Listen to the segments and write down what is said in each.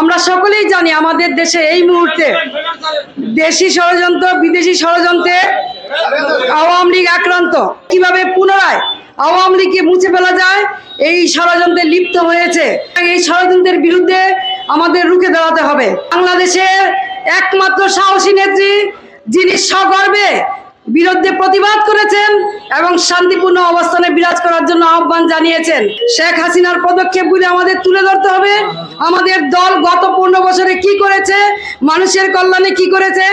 আমরা সকলেই জানি আমাদের দেশে এই মুহূর্তে দেশি ষড়যন্ত্র, বিদেশি ষড়যন্ত্রে আওয়ামী লীগ আক্রান্ত। কীভাবে পুনরায় আওয়ামী লীগকে মুছে ফেলা যায়, এই ষড়যন্ত্রে লিপ্ত হয়েছে। এই ষড়যন্ত্রের বিরুদ্ধে আমাদের রুখে দাঁড়াতে হবে। বাংলাদেশের একমাত্র সাহসী নেত্রী, যিনি সগর্বে বিরুদ্ধে প্রতিবাদ করেছেন এবং শান্তিপূর্ণ অবস্থানে বিরাজ করার জন্য আহ্বান জানিয়েছেন। শেখ হাসিনার পদক্ষেপগুলি আমাদের তুলে ধরতে হবে। আমাদের দল গত পনেরো বছরে কি করেছে? মানুষের কল্যাণে কি করেছে?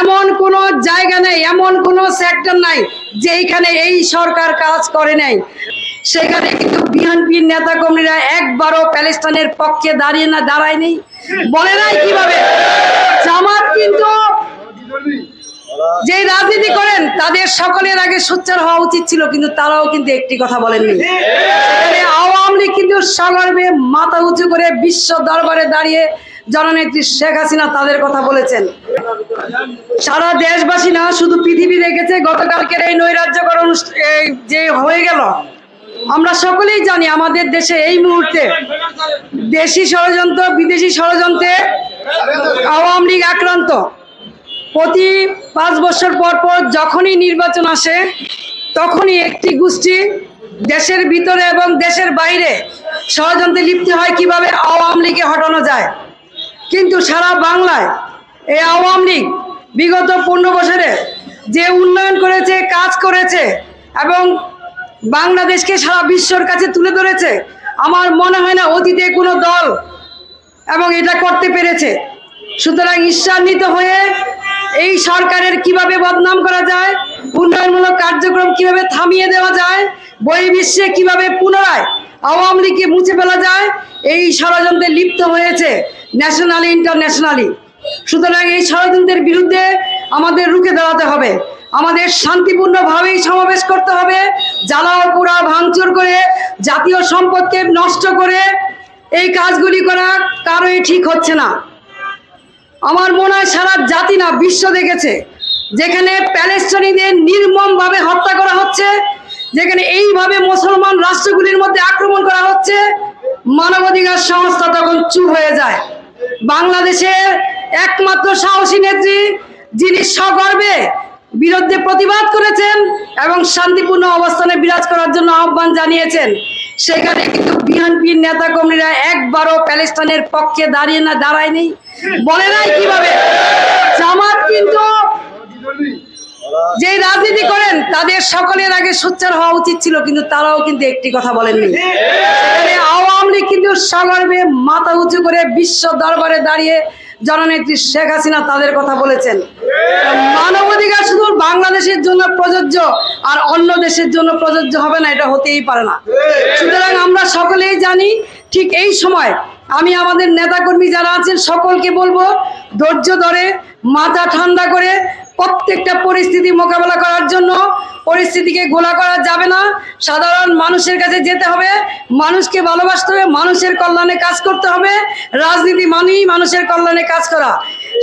এমন কোনো জায়গা নেই, এমন কোনো সেক্টর নাই যেইখানে এই সরকার কাজ করে নাই। সেখানে কিন্তু বিএনপির নেতা কর্মীরা একবারও প্যালেস্টাইনের পক্ষে দাঁড়িয়ে না, দাঁড়ায়নি। বলে নাই কীভাবে? জামাত কিন্তু যে রাজনীতি করেন, তাদের সকলের আগে সোচ্চার হওয়া উচিত ছিল, কিন্তু তারাও কিন্তু একটি কথা বলেননি। আওয়ামী লীগ কিন্তু সগর্বে মাথা উঁচু করে বিশ্ব দরবারে দাঁড়িয়ে জননেত্রী শেখ হাসিনা তাদের কথা বলেছেন। সারা দেশবাসী না, শুধু পৃথিবী দেখেছে গতকালকের এই নৈরাজ্যকর যে হয়ে গেল, আমরা সকলেই জানি আমাদের দেশে এই মুহূর্তে দেশি ষড়যন্ত্র, বিদেশি ষড়যন্ত্রে আওয়ামী লীগ আক্রান্ত। প্রতি পাঁচ বছর পর পর যখনই নির্বাচন আসে, তখনই একটি গোষ্ঠী দেশের ভিতরে এবং দেশের বাইরে ষড়যন্ত্রে লিপ্ত হয় কীভাবে আওয়ামী লীগে হটানো যায়। কিন্তু সারা বাংলায় এই আওয়ামী লীগ বিগত পনেরো বছরে যে উন্নয়ন করেছে, কাজ করেছে এবং বাংলাদেশকে সারা বিশ্বর কাছে তুলে ধরেছে, আমার মনে হয় না অতীতে কোনো দল এবং এটা করতে পেরেছে। সুতরাং ঈর্ষান্বিত হয়ে এই সরকারের কীভাবে বদনাম করা যায়, উন্নয়নমূলক কার্যক্রম কীভাবে থামিয়ে দেওয়া যায় বহির্বিশ্বে কীভাবে পুনরায় আওয়ামী লীগকে মুছে ফেলা যায়, এই ষড়যন্ত্রে লিপ্ত হয়েছে ন্যাশনালি, ইন্টারন্যাশনালি। সুতরাং এই ষড়যন্ত্রের বিরুদ্ধে আমাদের রুখে দাঁড়াতে হবে। আমাদের শান্তিপূর্ণভাবেই সমাবেশ করতে হবে, জ্বালাও পোড়া ভাঙচুর করে, জাতীয় সম্পদকে নষ্ট করে, এই কাজগুলি করা কারোই ঠিক হচ্ছে না। আমার মনে হয় সারা জাতি না, বিশ্ব দেখেছে। যেখানে প্যালেস্টাইনিদের নির্মমভাবে হত্যা করা হচ্ছে, যেখানে এইভাবে মুসলমান রাষ্ট্রগুলির মধ্যে আক্রমণ করা হচ্ছে, মানবাধিকার সংস্থা তখন চুপ হয়ে যায়। বাংলাদেশের একমাত্র সাহসী নেত্রী, যিনি সগর্বে বিরুদ্ধে প্রতিবাদ করেছেন এবং শান্তিপূর্ণ অবস্থানে বিরাজ করার জন্য আহ্বান জানিয়েছেন। সেখানে কিন্তু বিএনপির নেতা কর্মীরা একবারও প্যালেস্টাইনের পক্ষে দাঁড়িয়ে না, দাঁড়ায়নি। বলে নাই কীভাবে? জামাত কিন্তু যে রাজনীতি করেন, তাদের সকলের আগে সোচ্চার হওয়া উচিত ছিল, কিন্তু তারাও কিন্তু একটি কথা বলেননি। সেখানে আওয়ামী লীগ কিন্তু সগর্বে মাথা উঁচু করে বিশ্ব দরবারে দাঁড়িয়ে জননেত্রী শেখ হাসিনা তাদের কথা বলেছেন। মানবাধিকার শুধু বাংলাদেশের জন্য প্রযোজ্য আর অন্য দেশের জন্য প্রযোজ্য হবে না, এটা হতেই পারে না। সুতরাং আমরা সকলেই জানি, ঠিক এই সময় আমি আমাদের নেতাকর্মী যারা আছেন সকলকে বলব, ধৈর্য ধরে, মাথা ঠান্ডা করে প্রত্যেকটা পরিস্থিতি মোকাবেলা করার জন্য, পরিস্থিতিকে গোলা করা যাবে না। সাধারণ মানুষের কাছে যেতে হবে, মানুষকে ভালোবাসতে হবে, মানুষের কল্যাণে কাজ করতে হবে, রাজনীতি মানেই মানুষের কল্যাণে কাজ করা।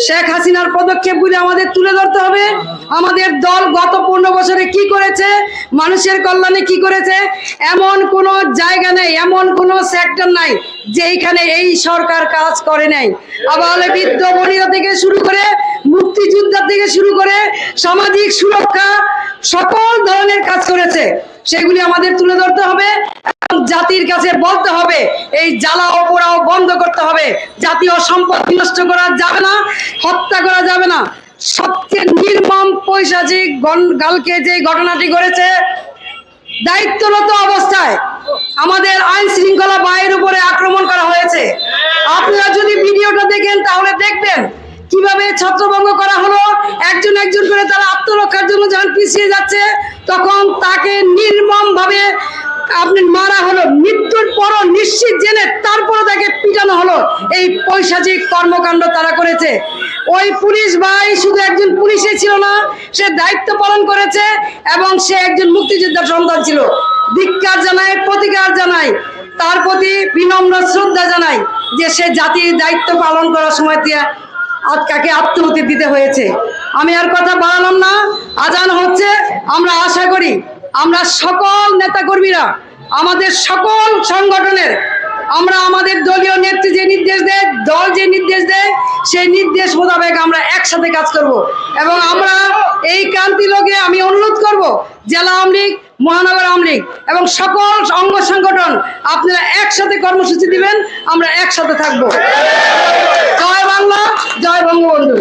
শেখ হাসিনার পদক্ষেপগুলি আমাদের তুলে ধরতে হবে। আমাদের দল গত পনেরো বছরে কি করেছে, মানুষের কল্যাণে কি করেছে, এমন কোনো জায়গা নেই, এমন কোনো সেক্টর নাই যেইখানে এই সরকার কাজ করে নাই। আবার বৃদ্ধ বনিতা থেকে শুরু করে, মুক্তিযোদ্ধা থেকে শুরু করে সামাজিক সুরক্ষা, সকল ধরনের কাজ করেছে। সেগুলি আমাদের তুলে ধরতে হবে। জাতির কাছে বলতে হবে, এই জ্বালা অপরাও বন্ধ করতে হবে। জাতীয় সম্পদ নষ্ট করা যাবে না, হত্যা করা যাবে না। সবচেয়ে নির্মম পৈশাচিক কালকে যে ঘটনাটি ঘটেছে, দায়িত্বরত অবস্থায় আমাদের আইন শৃঙ্খলা বাহিনীর উপরে আক্রমণ করা হয়েছে। আপনারা যদি ভিডিওটা দেখেন, তাহলে দেখবেন কীভাবে ছত্রভঙ্গ করা হলো। একজন একজন করে তারা আত্মরক্ষার জন্য যখন পিছিয়ে যাচ্ছে, তখন তাকে ভাবে আপনি মারা হলো, মৃত্যুর পরও নিশ্চিত জেনে তারপরও তাকে পিটানো হলো। এই পৈশাচিক কর্মকাণ্ড তারা করেছে। ওই পুলিশ ভাই শুধু একজন পুলিশে ছিল না, সে দায়িত্ব পালন করেছে এবং সে একজন মুক্তিযোদ্ধার সন্তান ছিল। ধিক্কার জানায়, প্রতিকার জানায়, তার প্রতি বিনম্র শ্রদ্ধা জানাই যে সে জাতির দায়িত্ব পালন করার সময় দিয়ে আজ কাকে আত্মহতি দিতে হয়েছে। আমি আর কথা বাড়ালাম না। আজান হচ্ছে, আমরা আশা করি আমরা সকল নেতাকর্মীরা, আমাদের সকল সংগঠনের, আমরা আমাদের দলীয় নেত্রী যে নির্দেশ দেয়, দল যে নির্দেশ দেয়, সেই নির্দেশ মোতাবেক আমরা একসাথে কাজ করব। এবং আমরা এই ক্রান্তি লোকে আমি অনুরোধ করব, জেলা আওয়ামী মহানগর আওয়ামী এবং সকল অঙ্গ সংগঠন, আপনারা একসাথে কর্মসূচি দিবেন, আমরা একসাথে থাকব। জয় বাংলা, জয় বঙ্গবন্ধু।